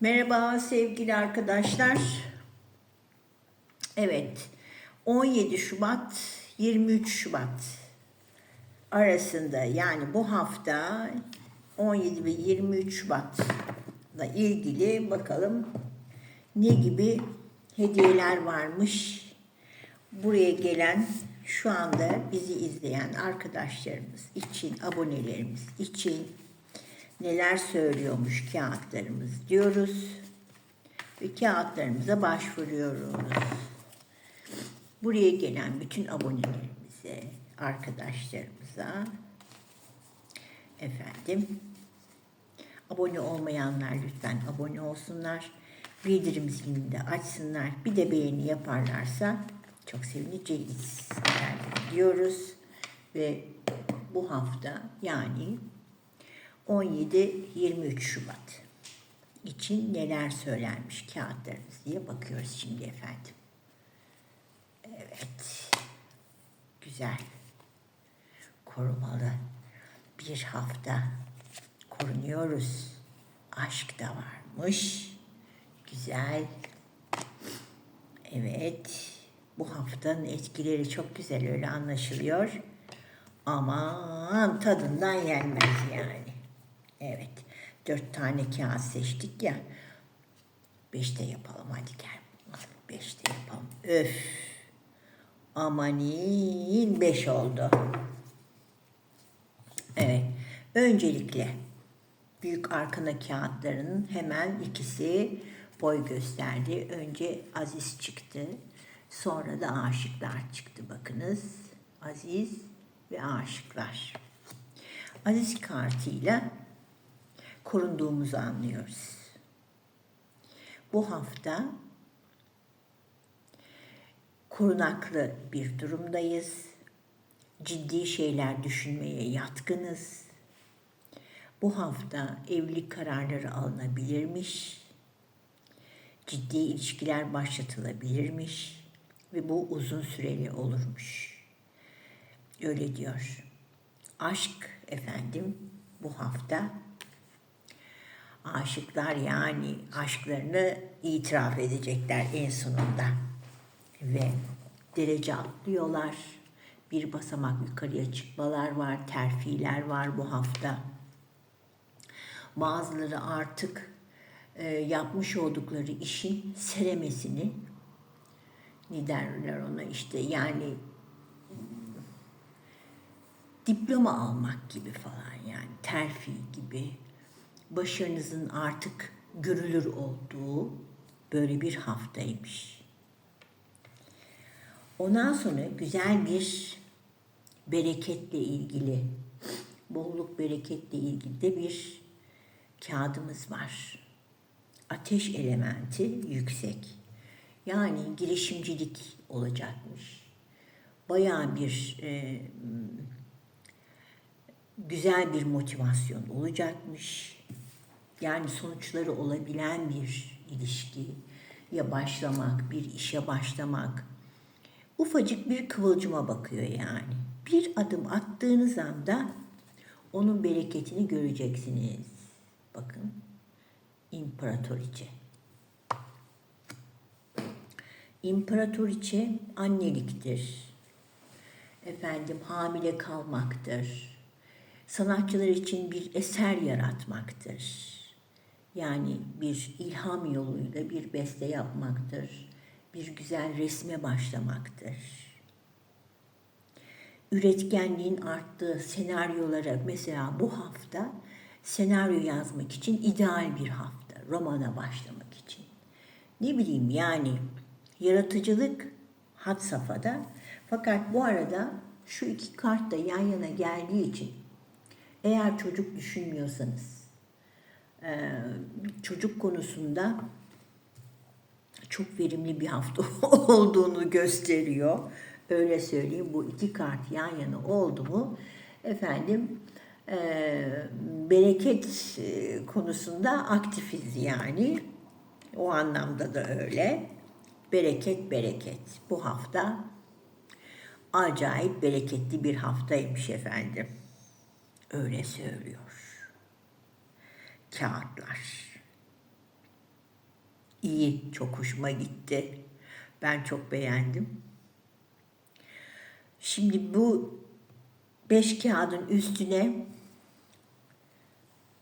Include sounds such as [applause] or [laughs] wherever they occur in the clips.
Merhaba sevgili arkadaşlar. Evet, 17 Şubat 23 Şubat arasında yani bu hafta 17 ve 23 Şubat'la ilgili bakalım ne gibi hediyeler varmış. Buraya gelen şu anda bizi izleyen arkadaşlarımız için, abonelerimiz için neler söylüyormuş kağıtlarımız diyoruz. Ve kağıtlarımıza başvuruyoruz. Buraya gelen bütün abonelerimize, arkadaşlarımıza efendim abone olmayanlar lütfen abone olsunlar. Bildirim zilini de açsınlar. Bir de beğeni yaparlarsa çok sevineceğiz diyoruz. Ve bu hafta yani 17-23 Şubat için neler söylenmiş kağıtlarımız diye bakıyoruz şimdi efendim. Evet. Güzel. Korumalı bir hafta korunuyoruz. Aşk da varmış. Güzel. Evet. Bu haftanın etkileri çok güzel öyle anlaşılıyor. Aman tadından yenmez yani. Evet. Dört tane kağıt seçtik ya. Beşte yapalım hadi gel. Beşte yapalım. Öf. Amanin beş oldu. Evet. Öncelikle büyük arkana kağıtlarının hemen ikisi boy gösterdi. Önce Aziz çıktı. Sonra da aşıklar çıktı bakınız. Aziz ve aşıklar. Aziz kartıyla korunduğumuzu anlıyoruz. Bu hafta korunaklı bir durumdayız. Ciddi şeyler düşünmeye yatkınız. Bu hafta evlilik kararları alınabilirmiş. Ciddi ilişkiler başlatılabilirmiş ve bu uzun süreli olurmuş. Öyle diyor. Aşk efendim bu hafta aşıklar yani aşklarını itiraf edecekler en sonunda. Ve derece atlıyorlar. Bir basamak yukarıya çıkmalar var, terfiler var bu hafta. Bazıları artık e, yapmış oldukları işin seremesini ne derler ona işte yani diploma almak gibi falan yani terfi gibi başarınızın artık görülür olduğu böyle bir haftaymış. Ondan sonra güzel bir bereketle ilgili, bolluk bereketle ilgili de bir kağıdımız var. Ateş elementi yüksek. Yani girişimcilik olacakmış. Bayağı bir e, güzel bir motivasyon olacakmış. Yani sonuçları olabilen bir ilişki ya başlamak, bir işe başlamak ufacık bir kıvılcıma bakıyor yani. Bir adım attığınız anda onun bereketini göreceksiniz. Bakın. İmparatoriçe. İmparatoriçe anneliktir. Efendim hamile kalmaktır. Sanatçılar için bir eser yaratmaktır. Yani bir ilham yoluyla bir beste yapmaktır. Bir güzel resme başlamaktır. Üretkenliğin arttığı senaryolara mesela bu hafta senaryo yazmak için ideal bir hafta. Romana başlamak için. Ne bileyim yani yaratıcılık had safhada. Fakat bu arada şu iki kart da yan yana geldiği için eğer çocuk düşünmüyorsanız çocuk konusunda çok verimli bir hafta [laughs] olduğunu gösteriyor. Öyle söyleyeyim. Bu iki kart yan yana oldu mu efendim bereket konusunda aktifiz yani. O anlamda da öyle. Bereket bereket. Bu hafta acayip bereketli bir haftaymış efendim. Öyle söylüyor. Kağıtlar. iyi, çok hoşuma gitti. Ben çok beğendim. Şimdi bu beş kağıdın üstüne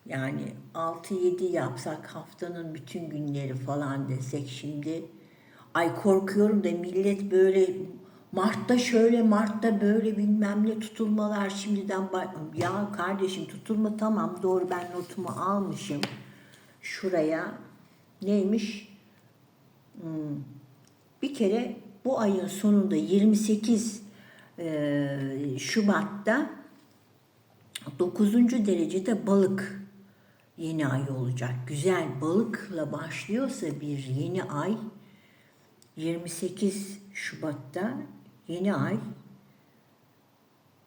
yani 6-7 yapsak haftanın bütün günleri falan desek şimdi ay korkuyorum da millet böyle Mart'ta şöyle Mart'ta böyle bilmem ne tutulmalar şimdiden ya kardeşim tutulma tamam doğru ben notumu almışım şuraya neymiş Hmm. bir kere bu ayın sonunda 28 eee, Şubat'ta 9. derecede balık yeni ay olacak. Güzel balıkla başlıyorsa bir yeni ay 28 Şubat'ta yeni ay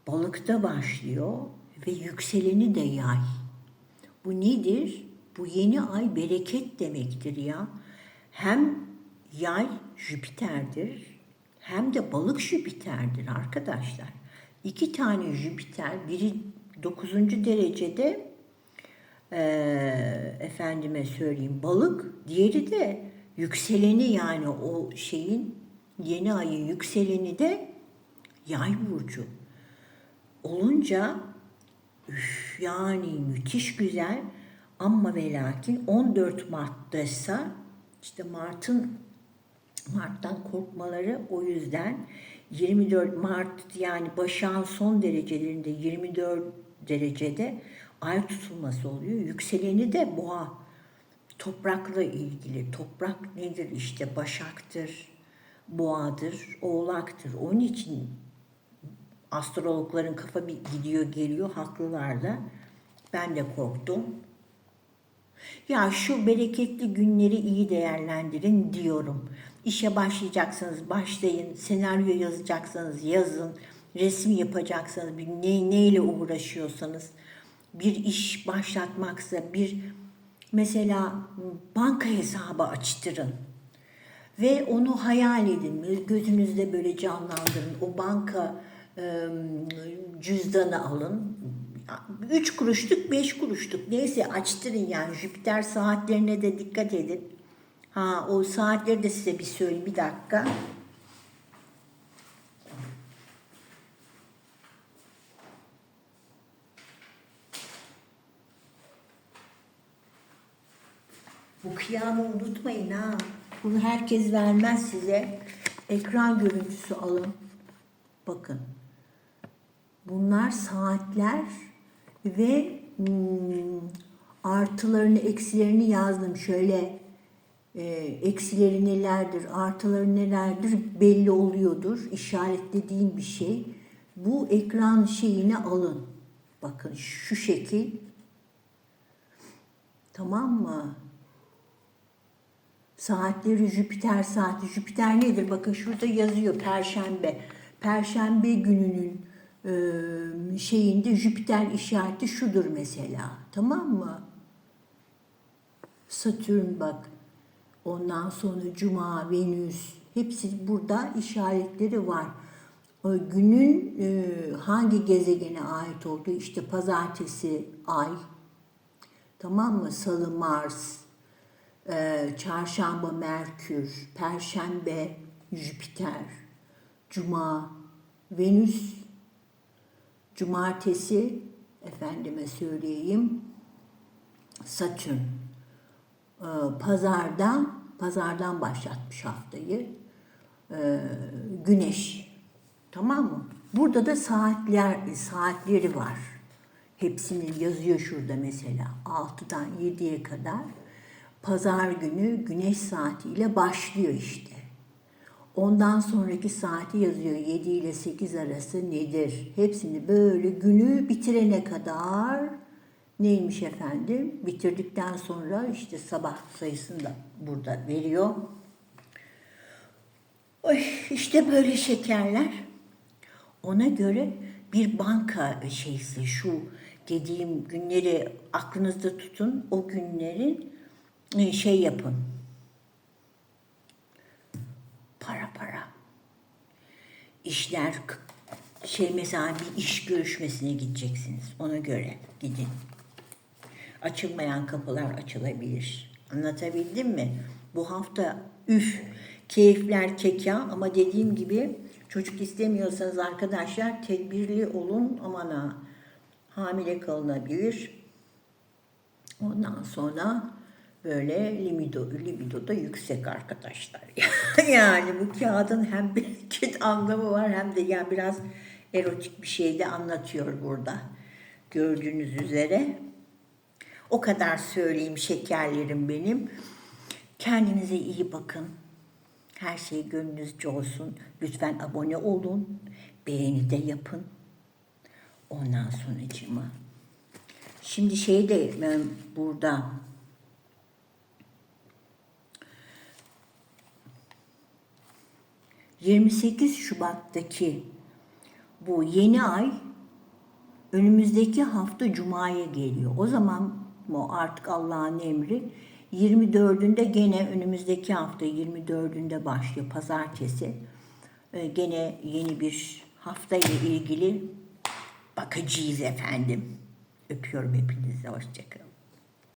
balıkta başlıyor ve yükseleni de yay. Bu nedir? Bu yeni ay bereket demektir ya. Hem yay Jüpiter'dir hem de balık Jüpiter'dir arkadaşlar. İki tane Jüpiter, biri 9. derecede eee, efendime söyleyeyim balık, diğeri de yükseleni yani o şeyin yeni ayın yükseleni de yay burcu. Olunca üf, yani müthiş güzel ama ve lakin 14 Mart'taysa işte Mart'ın Mart'tan korkmaları o yüzden 24 Mart yani başağın son derecelerinde 24 derecede ay tutulması oluyor. Yükseleni de boğa. Toprakla ilgili. Toprak nedir? İşte başaktır, boğadır, oğlaktır. Onun için astrologların kafa bir gidiyor geliyor haklılar da. Ben de korktum. Ya şu bereketli günleri iyi değerlendirin diyorum. İşe başlayacaksanız başlayın, senaryo yazacaksanız yazın, resim yapacaksanız ne, neyle uğraşıyorsanız bir iş başlatmaksa bir mesela banka hesabı açtırın ve onu hayal edin. Gözünüzde böyle canlandırın. O banka e, cüzdanı alın. Üç kuruşluk, beş kuruşluk neyse açtırın yani. Jüpiter saatlerine de dikkat edin. Ha o saatleri de size bir söyleyeyim bir dakika. Bu kıyamı unutmayın ha. Bunu herkes vermez size. Ekran görüntüsü alın. Bakın. Bunlar saatler ve hmm, artılarını, eksilerini yazdım. Şöyle e, eksileri nelerdir, artıları nelerdir belli oluyordur. İşaretlediğim bir şey. Bu ekran şeyini alın. Bakın şu şekil. Tamam mı? Saatleri Jüpiter saati. Jüpiter nedir? Bakın şurada yazıyor Perşembe. Perşembe gününün e, şeyinde Jüpiter işareti şudur mesela. Tamam mı? Satürn bak. Ondan sonra Cuma, Venüs. Hepsi burada işaretleri var. O günün e, hangi gezegene ait olduğu işte pazartesi Ay. Tamam mı? Salı Mars. Ee, çarşamba Merkür, Perşembe Jüpiter, Cuma Venüs, Cumartesi efendime söyleyeyim Satürn. Ee, pazardan pazardan başlatmış haftayı. Ee, güneş. Tamam mı? Burada da saatler saatleri var. Hepsini yazıyor şurada mesela. 6'dan 7'ye kadar pazar günü güneş saatiyle başlıyor işte. Ondan sonraki saati yazıyor 7 ile 8 arası nedir? Hepsini böyle günü bitirene kadar neymiş efendim? Bitirdikten sonra işte sabah sayısını da burada veriyor. Oy, işte böyle şekerler. Ona göre bir banka şeysi şu dediğim günleri aklınızda tutun. O günlerin şey yapın. Para para. İşler şey mesela bir iş görüşmesine gideceksiniz. Ona göre gidin. Açılmayan kapılar açılabilir. Anlatabildim mi? Bu hafta üf, keyifler keka ama dediğim gibi çocuk istemiyorsanız arkadaşlar tedbirli olun aman ha. Hamile kalınabilir. Ondan sonra böyle libido, libido da yüksek arkadaşlar. [laughs] yani bu kağıdın hem bir anlamı var hem de yani biraz erotik bir şey de anlatıyor burada. Gördüğünüz üzere. O kadar söyleyeyim şekerlerim benim. Kendinize iyi bakın. Her şey gönlünüzce olsun. Lütfen abone olun. Beğeni de yapın. Ondan sonracığıma. Şimdi şey de ben burada ...28 Şubat'taki bu yeni ay önümüzdeki hafta Cuma'ya geliyor. O zaman o artık Allah'ın emri 24'ünde gene önümüzdeki hafta 24'ünde başlıyor pazartesi. Ee, gene yeni bir hafta ile ilgili bakacağız efendim. Öpüyorum hepinizi. Hoşçakalın.